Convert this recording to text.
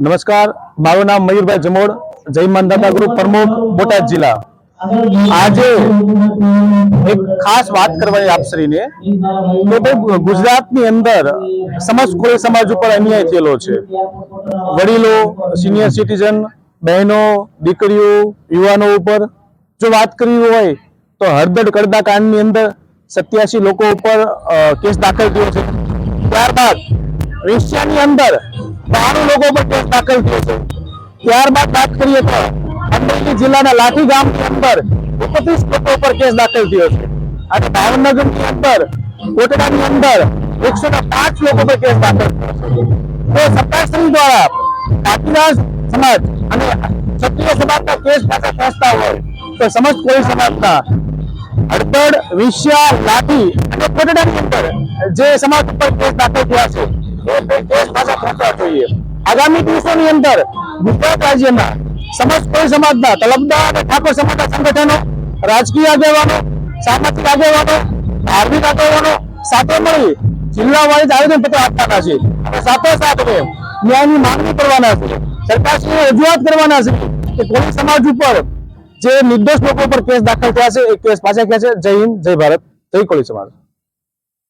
નમસ્કાર, મારું નામ મયુરભાઈ જમોડ, જય માનદાતા ગ્રુપ પ્રમુખ બોટાદ જિલ્લા. આજે એક ખાસ વાત કરવાની આપશ્રીને કે ભાઈ ગુજરાતની અંદર સમાજ કોળી સમાજ ઉપર અન્યાય થયેલો છે. વડીલો સિનિયર સિટીઝન બહેનો, દીકરીઓ, યુવાનો ઉપર જો વાત કરવી હોય તો હળદડ કડદા કાંડની અંદર સત્યાસી લોકો ઉપર કેસ દાખલ થયો છે. ત્યારબાદ એશિયાની અંદર બાણું લોકો પર કેસ દાખલ થયો છે. ત્યારબાદ વાત કરીએ તો અમરેલી જિલ્લાના લાઠી ગામની અંદર એકત્રીસ લોકો પર કેસ દાખલ થયો છે. અને ભાવનગરની અંદર, કોટડાની અંદર એકસો ને પાંચ લોકો પર કેસ દાખલ થયો છે. તો સત્તાશ્રી દ્વારા પાટીદાર સમાજ અને ક્ષત્રિય સમાજના કેસ પાછા ખેંચતા હોય તો સમજ કોઈ સમાજના હળદળ વિશ્યા, લાઠી અને કોટડાની અંદર જે સમાજ ઉપર કેસ દાખલ થયા છે, એ કેસ પાછા ખેંચવા જોઈએ. આગામી દિવસોની અંદર ગુજરાત રાજ્યમાં સમાજ, કોઈ સમાજના તલબદાર અને ઠાકોર સમાજના સંગઠનો, રાજકીય આગેવાનો, સામાજિક આગેવાનો, ધાર્મિક આગેવાનો સાથે મળી જિલ્લા વાઇઝ આવેદન પત્ર આપવાના છે. અને સાથે ન્યાયની માંગણી કરવાના છે. સરકારશ્રીને રજૂઆત કરવાના છે કે કોઈ સમાજ ઉપર જે નિર્દોષ લોકો પર કેસ દાખલ થયા છે, એ કેસ પાછા ગયા છે? જય હિન્દ, જય ભારત, જય કોળી સમાજ.